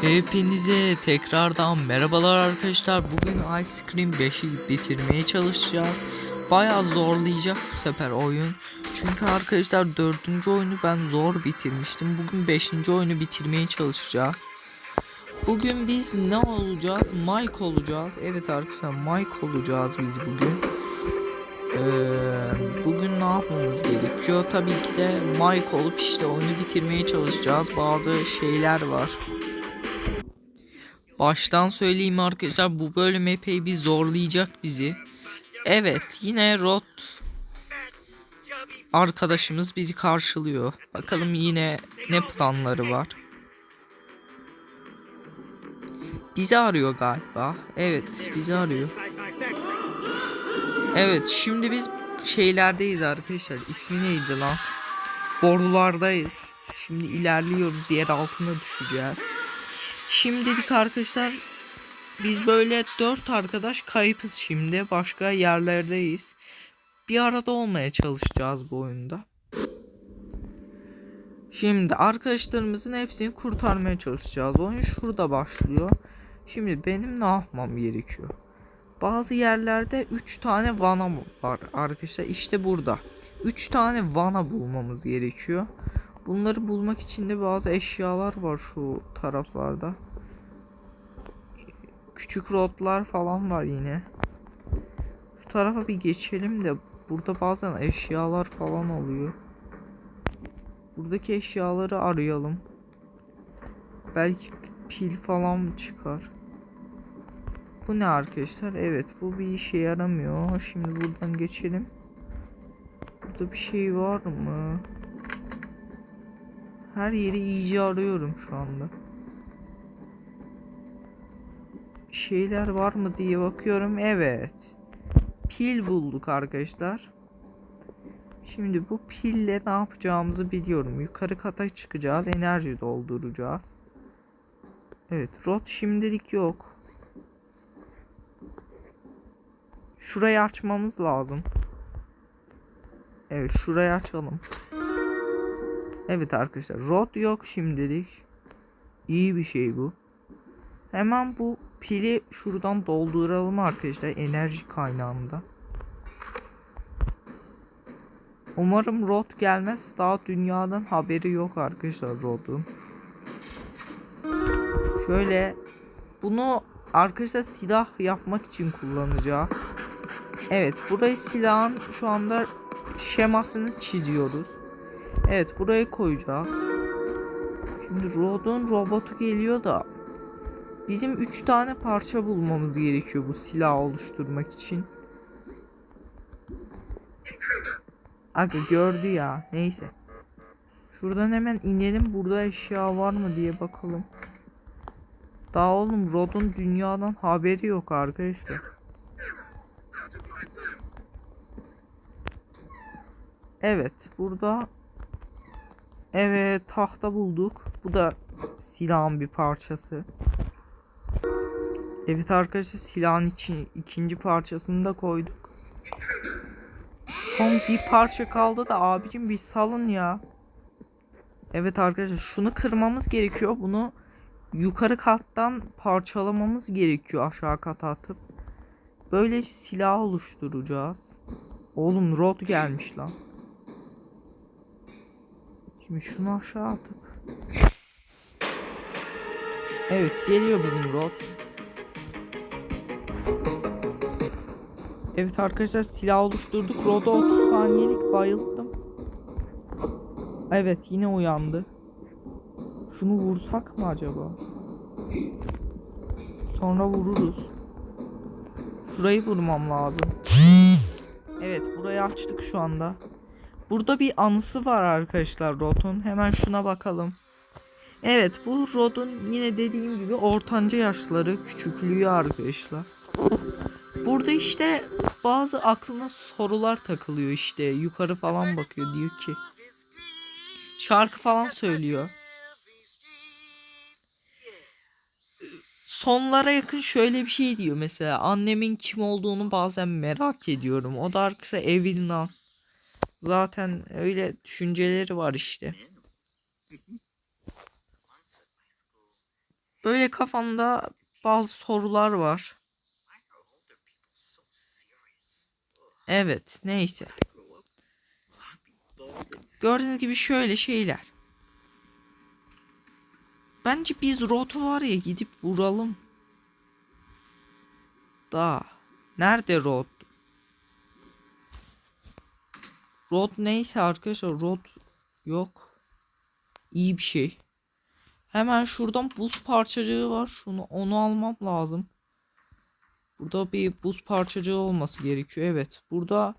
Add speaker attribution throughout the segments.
Speaker 1: Hepinize tekrardan merhabalar arkadaşlar. Bugün Ice Cream 5'i bitirmeye çalışacağız. Bayağı zorlayacak bu sefer oyun. Çünkü arkadaşlar dördüncü oyunu ben zor bitirmiştim. Bugün beşinci oyunu bitirmeye çalışacağız. Bugün biz ne olacağız? Mike olacağız. Evet arkadaşlar Mike olacağız biz bugün. Ee, bugün ne yapmamız gerekiyor? Tabii ki de Mike olup işte oyunu bitirmeye çalışacağız. Bazı şeyler var. Baştan söyleyeyim arkadaşlar bu bölüm epey bir zorlayacak bizi. Evet yine Rod arkadaşımız bizi karşılıyor. Bakalım yine ne planları var. Bizi arıyor galiba. Evet bizi arıyor. Evet şimdi biz şeylerdeyiz arkadaşlar. İsmi neydi lan? Borulardayız. Şimdi ilerliyoruz yer altına düşeceğiz. Şimdi dedik arkadaşlar biz böyle dört arkadaş kayıpız şimdi. Başka yerlerdeyiz. Bir arada olmaya çalışacağız bu oyunda. Şimdi arkadaşlarımızın hepsini kurtarmaya çalışacağız. Oyun şurada başlıyor. Şimdi benim ne yapmam gerekiyor? Bazı yerlerde 3 tane vana var arkadaşlar. İşte burada. 3 tane vana bulmamız gerekiyor. Bunları bulmak için de bazı eşyalar var şu taraflarda. Küçük rotlar falan var yine. Şu tarafa bir geçelim de burada bazen eşyalar falan oluyor. Buradaki eşyaları arayalım. Belki pil falan çıkar. Bu ne arkadaşlar? Evet bu bir işe yaramıyor. Şimdi buradan geçelim. Burada bir şey var mı? Her yeri iyice arıyorum şu anda. Bir şeyler var mı diye bakıyorum. Evet. Pil bulduk arkadaşlar. Şimdi bu pille ne yapacağımızı biliyorum. Yukarı kata çıkacağız. Enerji dolduracağız. Evet. Rot şimdilik yok. Şurayı açmamız lazım. Evet şurayı açalım. Evet arkadaşlar rod yok şimdilik. İyi bir şey bu. Hemen bu pili şuradan dolduralım arkadaşlar enerji kaynağında. Umarım rod gelmez. Daha dünyadan haberi yok arkadaşlar rodun. Şöyle bunu arkadaşlar silah yapmak için kullanacağız. Evet burayı silahın şu anda şemasını çiziyoruz. Evet buraya koyacağız. Şimdi Rod'un robotu geliyor da bizim 3 tane parça bulmamız gerekiyor bu silah oluşturmak için. Aga gördü ya. Neyse. Şuradan hemen inelim. Burada eşya var mı diye bakalım. Daha oğlum Rod'un dünyadan haberi yok arkadaşlar. Evet burada Evet tahta bulduk. Bu da silahın bir parçası. Evet arkadaşlar silahın için ikinci parçasını da koyduk. Son bir parça kaldı da abicim bir salın ya. Evet arkadaşlar şunu kırmamız gerekiyor. Bunu yukarı kattan parçalamamız gerekiyor aşağı kata atıp. Böylece silah oluşturacağız. Oğlum rod gelmiş lan. Şimdi şunu aşağı atıp. Evet geliyor bizim rod. Evet arkadaşlar silah oluşturduk. Rod'a 30 saniyelik bayılttım. Evet yine uyandı. Şunu vursak mı acaba? Sonra vururuz. Şurayı vurmam lazım. Evet burayı açtık şu anda. Burada bir anısı var arkadaşlar Rod'un. Hemen şuna bakalım. Evet bu Rod'un yine dediğim gibi ortanca yaşları küçüklüğü arkadaşlar. Burada işte bazı aklına sorular takılıyor işte. Yukarı falan bakıyor diyor ki. Şarkı falan söylüyor. Sonlara yakın şöyle bir şey diyor mesela. Annemin kim olduğunu bazen merak ediyorum. O da arkadaşlar Evelyn Zaten öyle düşünceleri var işte. Böyle kafamda bazı sorular var. Evet, neyse. Gördüğünüz gibi şöyle şeyler. Bence biz Rot'u var ya gidip vuralım. Da. Nerede Rot? Rot neyse arkadaşlar Rot yok. İyi bir şey. Hemen şuradan buz parçacığı var. Şunu onu almam lazım. Burada bir buz parçacığı olması gerekiyor. Evet. Burada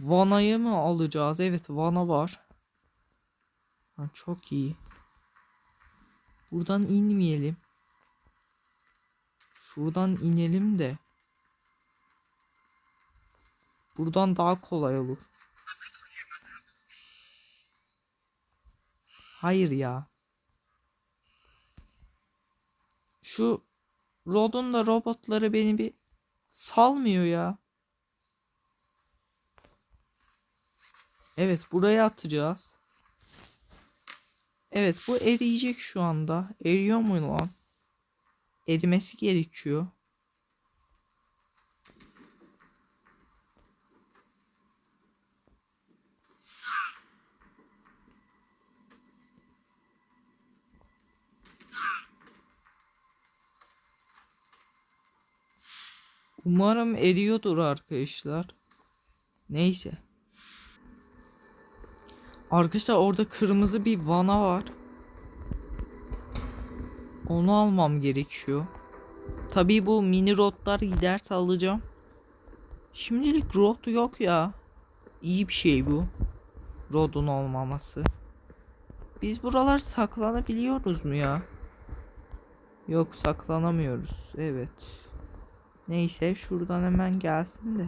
Speaker 1: vanayı mı alacağız? Evet vana var. Ha, çok iyi. Buradan inmeyelim. Şuradan inelim de. Buradan daha kolay olur. Hayır ya. Şu Rod'un da robotları beni bir salmıyor ya. Evet buraya atacağız. Evet bu eriyecek şu anda. Eriyor mu lan? Erimesi gerekiyor. Umarım eriyordur arkadaşlar. Neyse. Arkadaşlar orada kırmızı bir vana var. Onu almam gerekiyor. Tabii bu mini rotlar giderse alacağım. Şimdilik rot yok ya. İyi bir şey bu. Rodun olmaması. Biz buralar saklanabiliyoruz mu ya? Yok saklanamıyoruz. Evet. Neyse şuradan hemen gelsin de.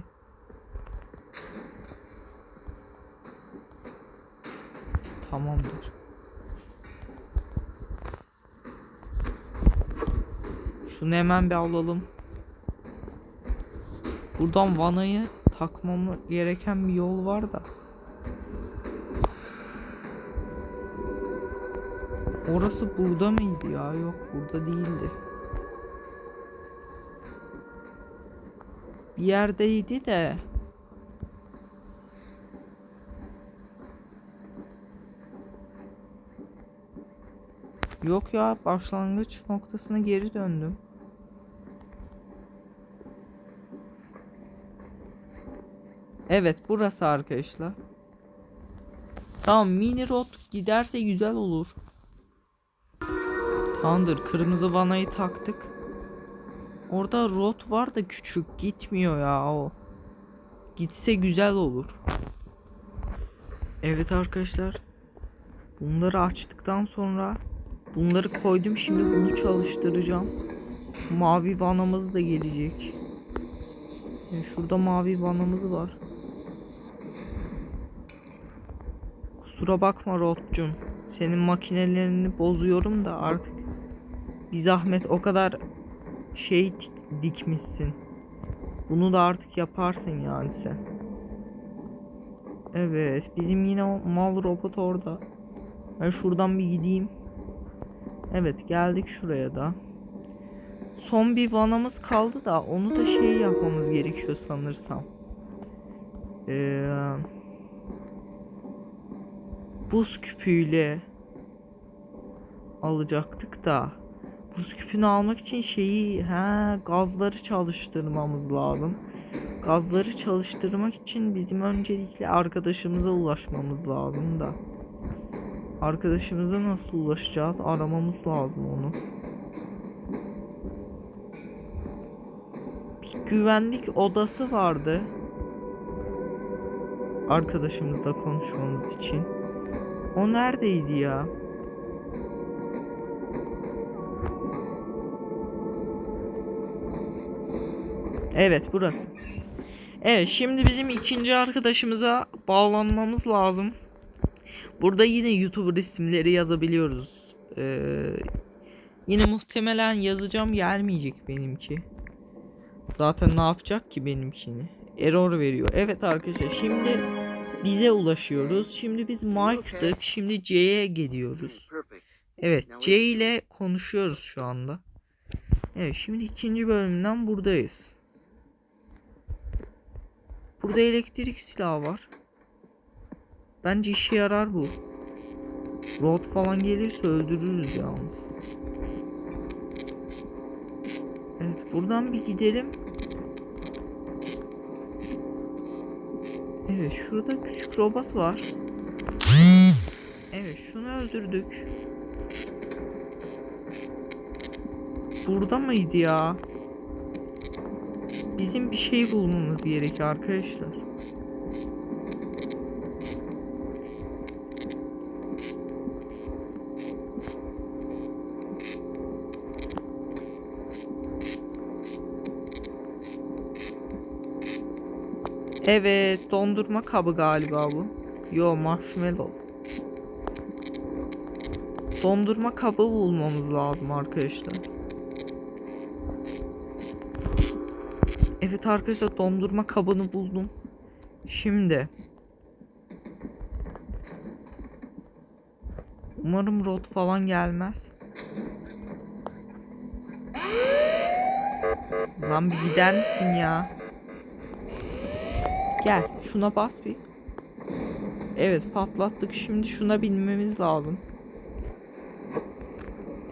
Speaker 1: Tamamdır. Şunu hemen bir alalım. Buradan vanayı takmamı gereken bir yol var da. Orası burada mıydı ya? Yok burada değildi. Bir yerdeydi de. Yok ya başlangıç noktasına geri döndüm. Evet burası arkadaşlar. Tamam mini rot giderse güzel olur. Tamamdır kırmızı vanayı taktık. Orada rot var da küçük gitmiyor ya o. Gitse güzel olur. Evet arkadaşlar. Bunları açtıktan sonra bunları koydum şimdi bunu çalıştıracağım. Mavi vanamız da gelecek. Yani şurada mavi vanamız var. Kusura bakma Rotcum. Senin makinelerini bozuyorum da artık bir zahmet o kadar şey dik- dikmişsin. Bunu da artık yaparsın yani sen. Evet, bizim yine o mal robot orada. Ben şuradan bir gideyim. Evet, geldik şuraya da. Son bir vanamız kaldı da onu da şey yapmamız gerekiyor sanırsam. Ee, buz küpüyle alacaktık da buz küpünü almak için şeyi he gazları çalıştırmamız lazım. Gazları çalıştırmak için bizim öncelikle arkadaşımıza ulaşmamız lazım da. Arkadaşımıza nasıl ulaşacağız? Aramamız lazım onu. Bir güvenlik odası vardı. Arkadaşımızla konuşmamız için. O neredeydi ya? Evet burası. Evet şimdi bizim ikinci arkadaşımıza bağlanmamız lazım. Burada yine YouTube isimleri yazabiliyoruz. Ee, yine muhtemelen yazacağım gelmeyecek benimki. Zaten ne yapacak ki benimkini? Error veriyor. Evet arkadaşlar şimdi bize ulaşıyoruz. Şimdi biz Mike'dık. Şimdi C'ye gidiyoruz. Evet C ile konuşuyoruz şu anda. Evet şimdi ikinci bölümden buradayız. Burada elektrik silahı var. Bence işe yarar bu. Rod falan gelirse öldürürüz yalnız. Evet buradan bir gidelim. Evet şurada küçük robot var. Evet şunu öldürdük. Burada mıydı ya? Bizim bir şey bulmamız gerekiyor arkadaşlar. Evet, dondurma kabı galiba bu. Yo, marshmallow. Dondurma kabı bulmamız lazım arkadaşlar. Evet arkadaşlar dondurma kabını buldum. Şimdi. Umarım rot falan gelmez. Lan bir gider misin ya? Gel şuna bas bir. Evet patlattık şimdi şuna binmemiz lazım.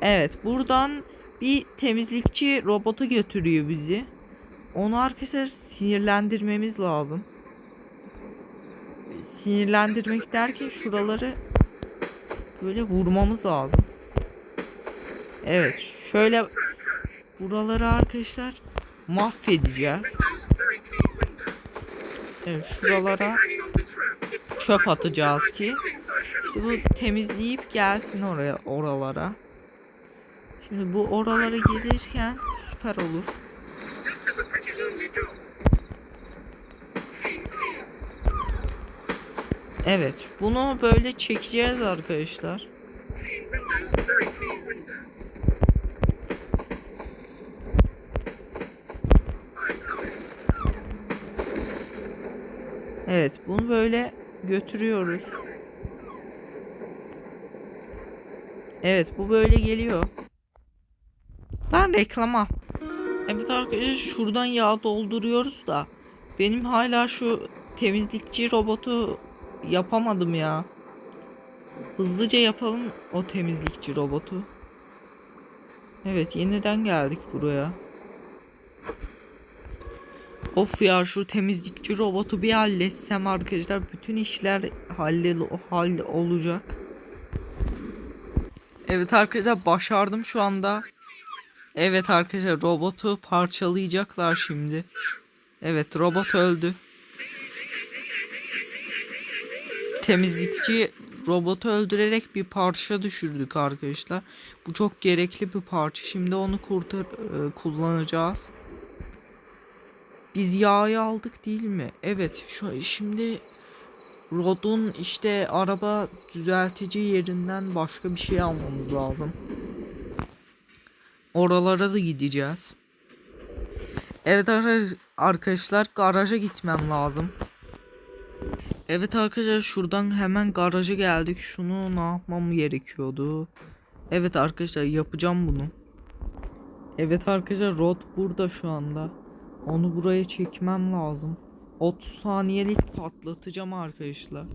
Speaker 1: Evet buradan bir temizlikçi robotu götürüyor bizi. Onu arkadaşlar sinirlendirmemiz lazım. Sinirlendirmek derken şuraları böyle vurmamız lazım. Evet şöyle buraları arkadaşlar mahvedeceğiz. Evet şuralara çöp atacağız ki işte bu temizleyip gelsin oraya oralara. Şimdi bu oralara gelirken süper olur. Evet bunu böyle çekeceğiz arkadaşlar. Evet bunu böyle götürüyoruz. Evet bu böyle geliyor. Lan reklama. Evet arkadaşlar şuradan yağ dolduruyoruz da benim hala şu temizlikçi robotu yapamadım ya. Hızlıca yapalım o temizlikçi robotu. Evet yeniden geldik buraya. Of ya şu temizlikçi robotu bir halletsem arkadaşlar bütün işler halle hall olacak. Evet arkadaşlar başardım şu anda. Evet arkadaşlar robotu parçalayacaklar şimdi. Evet robot öldü. Temizlikçi robotu öldürerek bir parça düşürdük arkadaşlar. Bu çok gerekli bir parça. Şimdi onu kurtar e, kullanacağız. Biz yağı aldık değil mi? Evet. Şu şimdi Rod'un işte araba düzeltici yerinden başka bir şey almamız lazım. Oralara da gideceğiz. Evet ar- arkadaşlar garaja gitmem lazım. Evet arkadaşlar şuradan hemen garaja geldik. Şunu ne yapmam gerekiyordu? Evet arkadaşlar yapacağım bunu. Evet arkadaşlar Rod burada şu anda. Onu buraya çekmem lazım. 30 saniyelik patlatacağım arkadaşlar.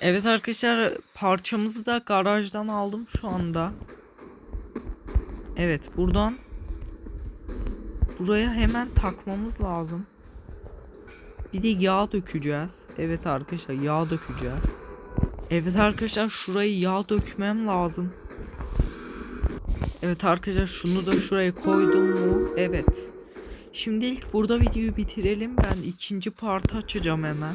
Speaker 1: Evet arkadaşlar parçamızı da garajdan aldım şu anda. Evet buradan buraya hemen takmamız lazım. Bir de yağ dökeceğiz. Evet arkadaşlar yağ dökeceğiz. Evet arkadaşlar şurayı yağ dökmem lazım. Evet arkadaşlar şunu da şuraya koydum mu? Evet. Şimdilik burada videoyu bitirelim. Ben ikinci partı açacağım hemen.